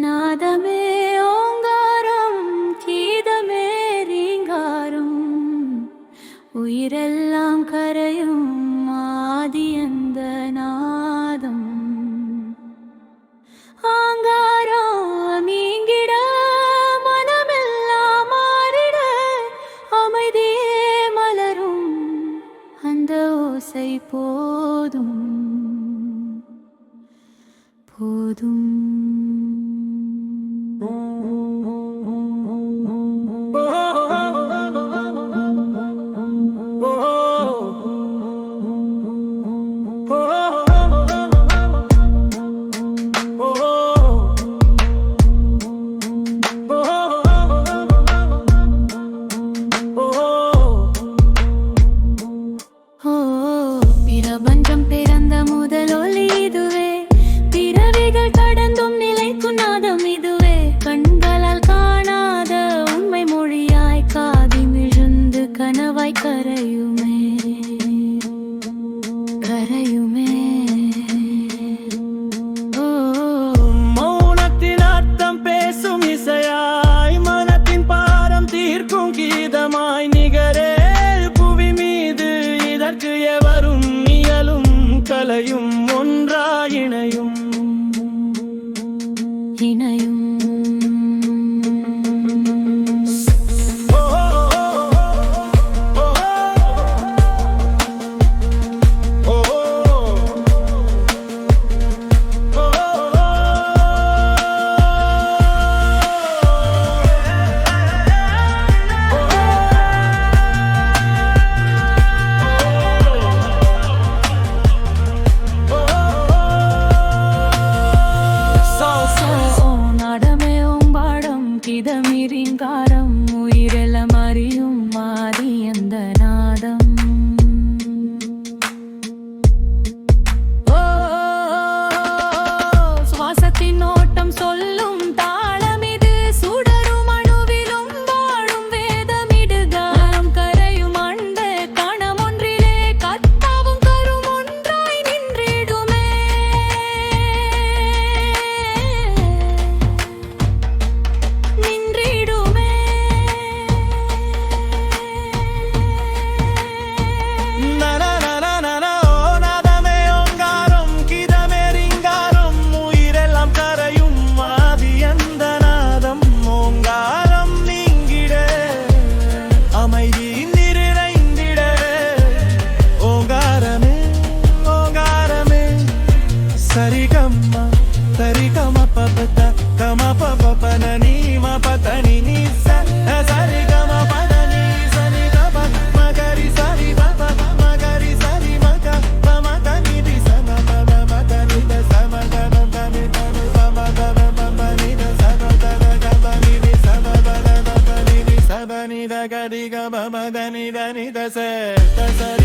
நாதமே ஓங்காரம் கீதமே ரீங்காரம். உயிரெல்லாம் கரையும் ஆதி அந்த நாதம். ஆங்காரம் நீங்கிட மனமெல்லாம் மாறிட அமைதியே மலரும் அந்த ஓசை போதும். போதும். Hum. கரையுமே கரையுமே. மௌனத்தில் அர்த்தம் பேசும் இசையாய் மனத்தின் பாரம் தீர்க்கும் கீதமாய் நிகரே. புவி மீது இதற்கு எவரும் இயலும் கலையும் ஒன்றாயிணையும் இணையும். நீரின் காரம் உயிரெல்லாம் அறியும் மாறி அந்த நான் మదని దని దశ దశ